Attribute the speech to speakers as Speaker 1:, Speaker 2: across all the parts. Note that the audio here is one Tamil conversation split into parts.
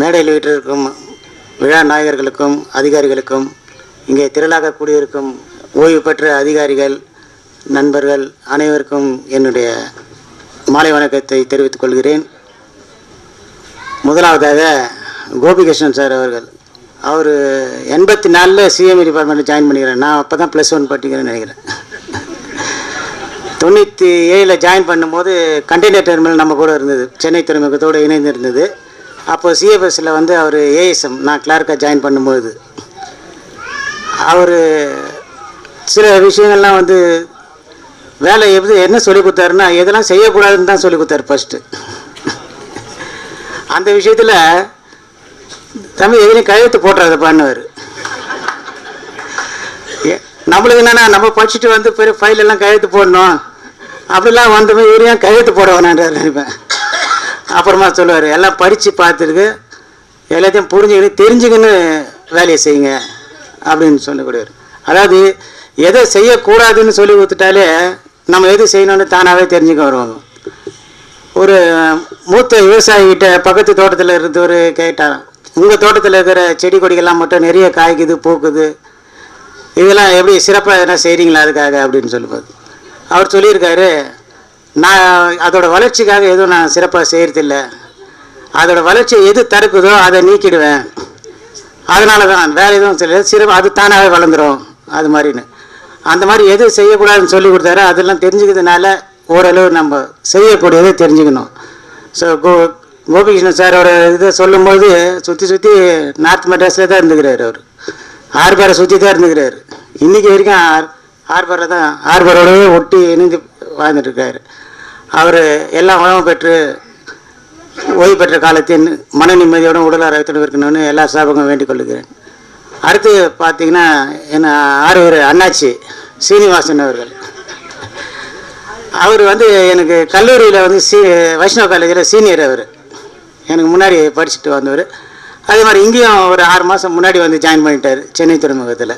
Speaker 1: மேடையில் வீட்டிற்கும் விழா நாயகர்களுக்கும் அதிகாரிகளுக்கும் இங்கே திரளாக கூடியிருக்கும் ஓய்வு பெற்ற அதிகாரிகள் நண்பர்கள் அனைவருக்கும் என்னுடைய மாலை வணக்கத்தை தெரிவித்துக் கொள்கிறேன். முதலாவதாக கோபிகிருஷ்ணன் சார் அவர்கள். அவர் எண்பத்தி நாலில் சிஎம்இ டிபார்ட்மெண்ட்டில் ஜாயின் பண்ணிக்கிறேன் நான் அப்போ தான் ப்ளஸ் ஒன் படிக்கிறேன்னு நினைக்கிறேன். தொண்ணூற்றி ஏழில் ஜாயின் பண்ணும்போது கண்டெய்னர் டெர்மினல் நம்ம கூட இருந்தது. சென்னை துறைமுகத்தோடு இணைந்து இருந்தது அப்போ சிஎஃப்எஸில் வந்து அவர் ஏஎஸ்எம் நான் கிளார்க்காக ஜாயின் பண்ணும்போது. அவர் சில விஷயங்கள்லாம் வந்து வேலை எப்படி என்ன சொல்லி கொடுத்தாருன்னா எதெல்லாம் செய்யக்கூடாதுன்னு தான் சொல்லி கொடுத்தாரு ஃபஸ்ட்டு அந்த விஷயத்தில் தம்பி எதுலையும் கையெழுத்து போட்டுறத பண்ணுவார். நம்மளுக்கு என்னென்னா நம்ம படிச்சுட்டு வந்து பெரிய ஃபைல் எல்லாம் கையெழுத்து போடணும். அப்படிலாம் வந்தவங்க இவரையும் கையெழுத்து போட வேணான்றார் நினைப்பேன் அப்புறமா சொல்லுவார் எல்லாம் படித்து பார்த்துருக்கு. எல்லாத்தையும் புரிஞ்சுக்கின்னு தெரிஞ்சுக்கின்னு வேலையை செய்யுங்க அப்படின்னு சொல்லக்கூடியவர். அதாவது எதை செய்யக்கூடாதுன்னு சொல்லி கொடுத்துட்டாலே நம்ம எது செய்யணும்னு தானாகவே தெரிஞ்சுக்க வருவாங்க ஒரு மூத்த விவசாயிகிட்ட பக்கத்து தோட்டத்தில் இருந்தவர் கேட்டாராம் உங்கள் தோட்டத்தில் இருக்கிற செடி கொடிகள்லாம் மட்டும் நிறைய காய்க்குது பூக்குது. இதெல்லாம் எப்படி சிறப்பாக எதனா செய்கிறீங்களா அதுக்காக? அப்படின்னு சொல்லும்போது. அவர் சொல்லியிருக்காரு நான் அதோட வளர்ச்சிக்காக எதுவும் நான் சிறப்பாக செய்கிறதில்ல அதோட வளர்ச்சி எது தடுக்குதோ அதை நீக்கிடுவேன். அதனால தான் வேறு எதுவும் சொல்ல சிறப்பு அது தானாகவே வளர்ந்துடும் அது மாதிரின்னு. அந்த மாதிரி எது செய்யக்கூடாதுன்னு சொல்லி கொடுத்தாரு. அதெல்லாம் தெரிஞ்சுக்கிறதுனால ஓரளவு நம்ம செய்யக்கூடியதை தெரிஞ்சுக்கணும். ஸோ கோ கோபிகிருஷ்ணன் சாரோட இதை சொல்லும்போது சுற்றி சுற்றி நார்த் மெட்ராஸில் தான் இருந்துக்கிறாரு அவர். ஹார்பரை சுற்றி தான் இருந்துக்கிறார். இன்றைக்கி வரைக்கும் ஆர் ஹார்பரை தான் ஹார்பரோடவே ஒட்டி இணைந்து வாழ்ந்துட்டுருக்காரு அவர் எல்லாம் வளமும் பெற்று ஓய்வு பெற்ற காலத்தின் மன நிம்மதியோடும் உடல் ஆரோக்கியத்தோடு இருக்கணும்னு எல்லா சாபங்களும் வேண்டிக் கொள்கிறேன் அடுத்து பார்த்தீங்கன்னா என்ன ஆறுவர் அண்ணாச்சி சீனிவாசன் அவர்கள். அவர் வந்து எனக்கு கல்லூரியில் வந்து சீ வைஷ்ணவ காலேஜில் சீனியர் அவர். எனக்கு முன்னாடி படிச்சுட்டு வந்தவர். அதே மாதிரி இங்கேயும் ஒரு ஆறு மாதம் முன்னாடி வந்து ஜாயின் பண்ணிட்டார் சென்னை துறைமுகத்தில்.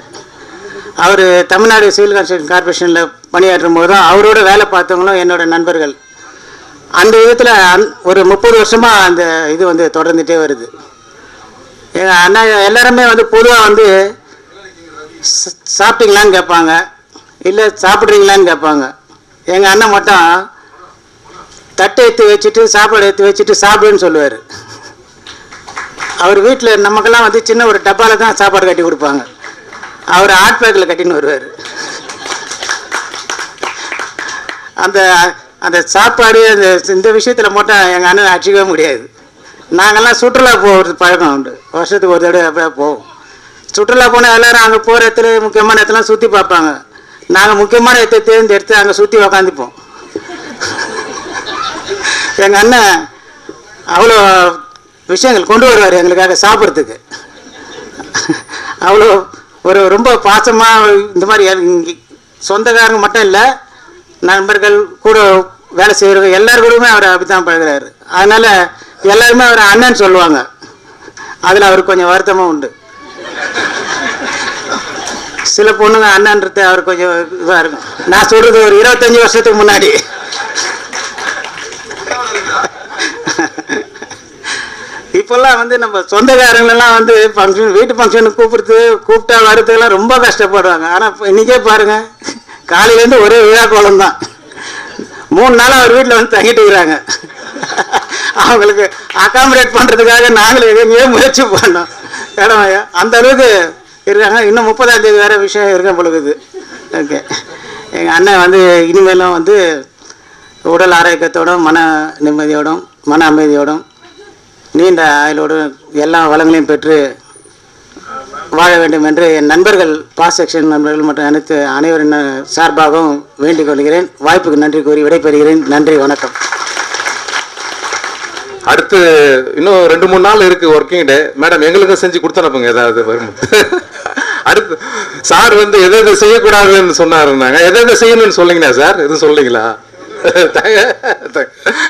Speaker 1: அவர் தமிழ்நாடு சிவில் கன்ஸ்ட்ரக்ஷன் கார்பரேஷனில் பணியாற்றும் போதும் அவரோட வேலை பார்த்தவங்களும் என்னோட நண்பர்கள். அந்த விதத்தில் அந் ஒரு முப்பது வருஷமாக அந்த இது வந்து தொடர்ந்துகிட்டே வருது. எங்கள் அண்ணா எல்லாருமே வந்து பொதுவாக வந்து சாப்பிட்டீங்களான்னு கேட்பாங்க. இல்லை சாப்பிட்றீங்களான்னு கேட்பாங்க. எங்கள் அண்ணன் மட்டும் தட்டை எடுத்து வச்சுட்டு சாப்பாடு எடுத்து வச்சுட்டு சாப்பிடுன்னு சொல்லுவார். அவர் வீட்டில் நமக்கெல்லாம் வந்து சின்ன ஒரு டப்பாவில் தான் சாப்பாடு கட்டி கொடுப்பாங்க. அவர் ஹாட் பேக்கில் கட்டின்னு வருவார். அந்த அந்த சாப்பாடு அந்த இந்த விஷயத்தில் மட்டும் எங்கள் அண்ணன் அடிச்சிக்கவே முடியாது. நாங்கள்லாம் சுற்றுலா போகிறது பழக்கம் உண்டு. வருஷத்துக்கு ஒரு தடவை அப்படியே போவோம். சுற்றுலா போனால் எல்லோரும் அங்கே போகிற இடத்துல முக்கியமான இடத்துலாம் சுற்றி பார்ப்பாங்க. நாங்கள் முக்கியமான இடத்தை தேர்ந்தெடுத்து அங்கே சுற்றி உக்காந்துப்போம். எங்கள் அண்ணன் அவ்வளோ விஷயங்கள் கொண்டு வருவார் எங்களுக்காக சாப்பிட்றதுக்கு. அவ்வளோ ஒரு ரொம்ப பாசமாக இந்த மாதிரி சொந்தக்காரங்க மட்டும் இல்லை நண்பர்கள் கூட வேலை செய்கிறவங்க எல்லார் கூடவுமே அவர் அப்படி தான் பழகுறாரு. அதனால் எல்லாருமே அவர் அண்ணன் சொல்லுவாங்க. அதில் அவருக்கு கொஞ்சம் வருத்தமும் உண்டு. சில பொண்ணுங்க அண்ணன்றது அவர் கொஞ்சம் இதாக இருக்கும். நான் சொல்கிறது ஒரு இருபத்தஞ்சி வருஷத்துக்கு முன்னாடி. இப்போல்லாம் வந்து நம்ம சொந்தக்காரங்களெல்லாம் வந்து ஃபங்க்ஷன் வீட்டு ஃபங்க்ஷனுக்கு கூப்பிடுறது கூப்பிட்டா வரதுக்கெல்லாம் ரொம்ப கஷ்டப்படுறாங்க. ஆனால் இப்போ இன்றைக்கே பாருங்கள் காலையிலேருந்து ஒரே விழா கோலம் தான் மூணு நாளாக அவர் வீட்டில் வந்து தங்கிட்டு இருக்கிறாங்க. அவங்களுக்கு அகாமடேட் பண்ணுறதுக்காக நாங்களும் எங்கேயுமே முயற்சி பண்ணோம். மேடம் அந்த அளவுக்கு இருக்காங்க. இன்னும் முப்பதாம் தேதி வேறு விஷயம் இருக்க பொழுது. ஓகே. எங்கள் அண்ணன் வந்து இனிமேலும் வந்து உடல் ஆரோக்கியத்தோடும் மன நிம்மதியோடும் மன அமைதியோடும் நீண்ட ஆயுளோடும் எல்லா வளங்களையும் பெற்று வாழ வேண்டும் என்று என் நண்பர்கள் பாஸ் செக்ஷன் நண்பர்கள் மற்றும் அனைத்து அனைவரின் சார்பாகவும் வேண்டிக் கொள்கிறேன். வாய்ப்புக்கு நன்றி கூறி விடைபெறுகிறேன். நன்றி வணக்கம்.
Speaker 2: அடுத்து இன்னும் ரெண்டு மூணு நாள் இருக்கு ஒர்க்கிங் டே மேடம் எங்களுக்கும் செஞ்சு கொடுத்தனுப்புங்க ஏதாவது வரும். அடுத்து சார் வந்து எதை எதை செய்யக்கூடாதுன்னு சொன்னாருந்தாங்க எதை எதை செய்யணும்னு சொல்லுங்கண்ணா சார்? எதுவும் சொல்லுங்களா